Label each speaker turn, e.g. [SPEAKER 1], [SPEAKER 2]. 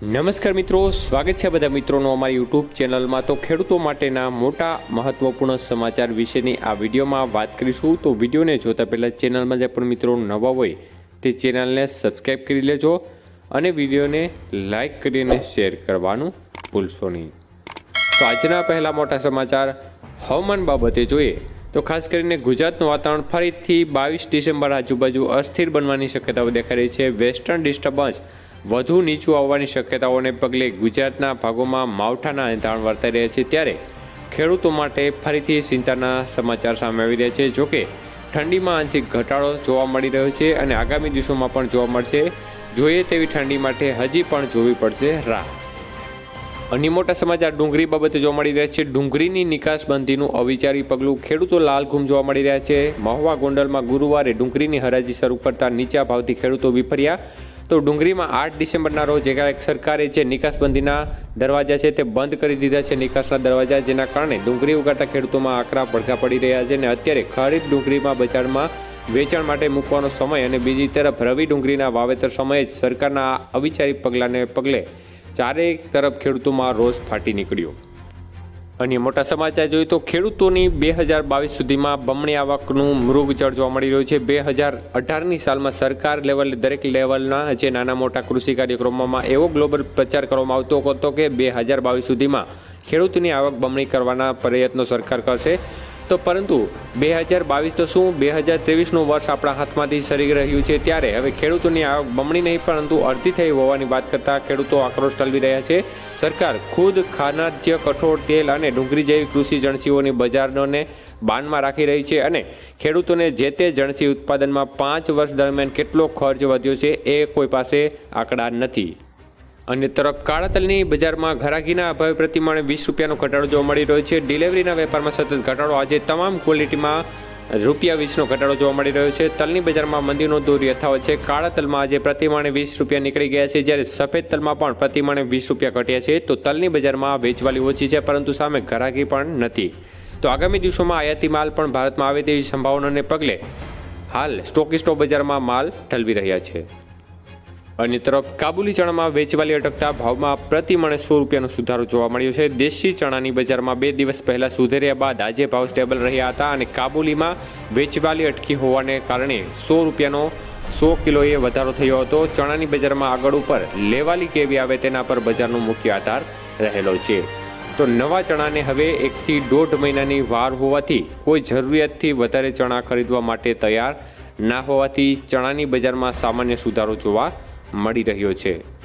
[SPEAKER 1] નમસ્કાર મિત્રો, સ્વાગત છે બધા મિત્રોનો અમારી યુટ્યુબ ચેનલમાં. તો ખેડૂતો માટેના મોટા મહત્વપૂર્ણ સમાચાર વિશેની આ વિડીયોમાં વાત કરીશું. તો વિડીયોને જોતા પહેલાં ચેનલમાં જે પણ મિત્રો નવા હોય, તે ચેનલને સબસ્ક્રાઈબ કરી લેજો અને વિડીયોને લાઈક કરીને શેર કરવાનું ભૂલશો નહીં. તો આજના પહેલા મોટા સમાચાર હવામાન બાબતે જોઈએ. તો ખાસ કરીને ગુજરાતનું વાતાવરણ ફરીથી બાવીસ ડિસેમ્બર આજુબાજુ અસ્થિર બનવાની શક્યતાઓ દેખાઈ રહી છે. વેસ્ટર્ન ડિસ્ટર્બન્સ વધુ નીચું આવવાની શક્યતાઓને પગલે ગુજરાતના ભાગોમાં માવઠાના એંધાણ વર્તાઈ રહ્યા છે ત્યારે ખેડૂતો માટે ફરીથી ચિંતાના સમાચાર સામે આવી રહ્યા છે. જોકે ઠંડીમાં આંશિક ઘટાડો જોવા મળી રહ્યો છે અને આગામી દિવસોમાં પણ જોવા મળશે. જોઈએ તેવી ઠંડી માટે હજી પણ જોવી પડશે રાહ. અન્ય મોટા સમાચાર ડુંગળી બાબતે જોવા મળી રહ્યા છે. ડુંગળીની નિકાસબંધીનું અવિચારી પગલું ખેડૂતો લાલઘૂમ જોવા મળી રહ્યા છે. મહુવા ગોંડલમાં ગુરુવારે ડુંગળીની હરાજી શરૂ કરતા નીચા ભાવથી ખેડૂતો વિફર્યા. તો ડુંગળીમાં આઠ ડિસેમ્બરના રોજ એક સરકારે જે નિકાસબંધીના દરવાજા છે તે બંધ કરી દીધા છે. નિકાસના દરવાજા જેના કારણે ડુંગળી ઉગાડતા ખેડૂતોમાં આકરા પડઘા પડી રહ્યા છે અને અત્યારે ખરીફ ડુંગળીમાં બજારમાં વેચાણ માટે મૂકવાનો સમય અને બીજી તરફ રવિ ડુંગળીના વાવેતર સમયે જ સરકારના અવિચારી પગલાંને પગલે ચારેય તરફ ખેડૂતોમાં રોષ ફાટી નીકળ્યો. અન્ય મોટા સમાચાર જોઈએ તો ખેડૂતોની બે હજાર બાવીસ સુધીમાં બમણી આવકનું મૃગજળ જોવા મળી રહ્યું છે. બે હજાર અઢારની સાલમાં સરકાર લેવલે, દરેક લેવલના જે નાના મોટા કૃષિ કાર્યક્રમોમાં એવો ગ્લોબલ પ્રચાર કરવામાં આવતો હતો કે બે હજાર બાવીસ સુધીમાં ખેડૂતની આવક બમણી કરવાના પ્રયત્નો સરકાર કરશે. તો પરંતુ બે હજાર બાવીસ તો શું? બે હજાર ત્રેવીસનું વર્ષ આપણા હાથમાંથી સરી રહ્યું છે ત્યારે. હવે ખેડૂતોની આવક બમણી નહીં, પરંતુ અડધી થઈ હોવાની વાત કરતાં ખેડૂતો આક્રોશ ઠલવી રહ્યા છે. સરકાર ખુદ ખાનાજ્ય કઠોળ તેલ અને ડુંગળી જેવી કૃષિ જણસીઓની બજારોને બાનમાં રાખી રહી છે અને ખેડૂતોને જે તે જણસી ઉત્પાદનમાં પાંચ વર્ષ દરમિયાન કેટલો ખર્ચ વધ્યો છે એ કોઈ પાસે આંકડા નથી. અન્ય તરફ કાળા તલની બજારમાં ઘરાકીના અભાવે પ્રતિમાણે વીસ રૂપિયાનો ઘટાડો જોવા મળી રહ્યો છે. ડિલિવરીના વેપારમાં સતત ઘટાડો. આજે તમામ ક્વોલિટીમાં રૂપિયા વીસનો ઘટાડો જોવા મળી રહ્યો છે. તલની બજારમાં મંદીનો દૂર યથાવત છે. કાળા તલમાં આજે પ્રતિમાણે વીસ રૂપિયા નીકળી ગયા છે. જ્યારે સફેદ તલમાં પણ પ્રતિમાણે વીસ રૂપિયા ઘટ્યા છે, તો તલની બજારમાં વેચવાલી ઓછી છે, પરંતુ સામે ઘરાકી પણ નથી. તો આગામી દિવસોમાં આયાતી માલ પણ ભારતમાં આવે તેવી સંભાવનાને પગલે હાલ સ્ટોકિસ્ટો બજારમાં માલ ઠલવી રહ્યા છે. અન્ય તરફ કાબુલી ચણામાં વેચવાલી અટકતા ભાવમાં પ્રતિ મણે સો રૂપિયાનો સુધારો જોવા મળ્યો છે. દેશી ચણાની બજારમાં બે દિવસ પહેલા સુધર્યા બાદ આજે ભાવ સ્ટેબલ રહ્યા હતા અને કાબુલીમાં વેચવાલી અટકી હોવાને કારણે સો રૂપિયાનો સો કિલોએ વધારો થયો હતો. ચણાની બજારમાં આગળ ઉપર લેવાલી કેવી આવે તેના પર બજારનો મુખ્ય આધાર રહેલો છે. તો નવા ચણાને હવે એકથી દોઢ મહિનાની વાર હોવાથી કોઈ જરૂરિયાતથી વધારે ચણા ખરીદવા માટે તૈયાર ના હોવાથી ચણાની બજારમાં સામાન્ય સુધારો જોવા મળી રહ્યો છે.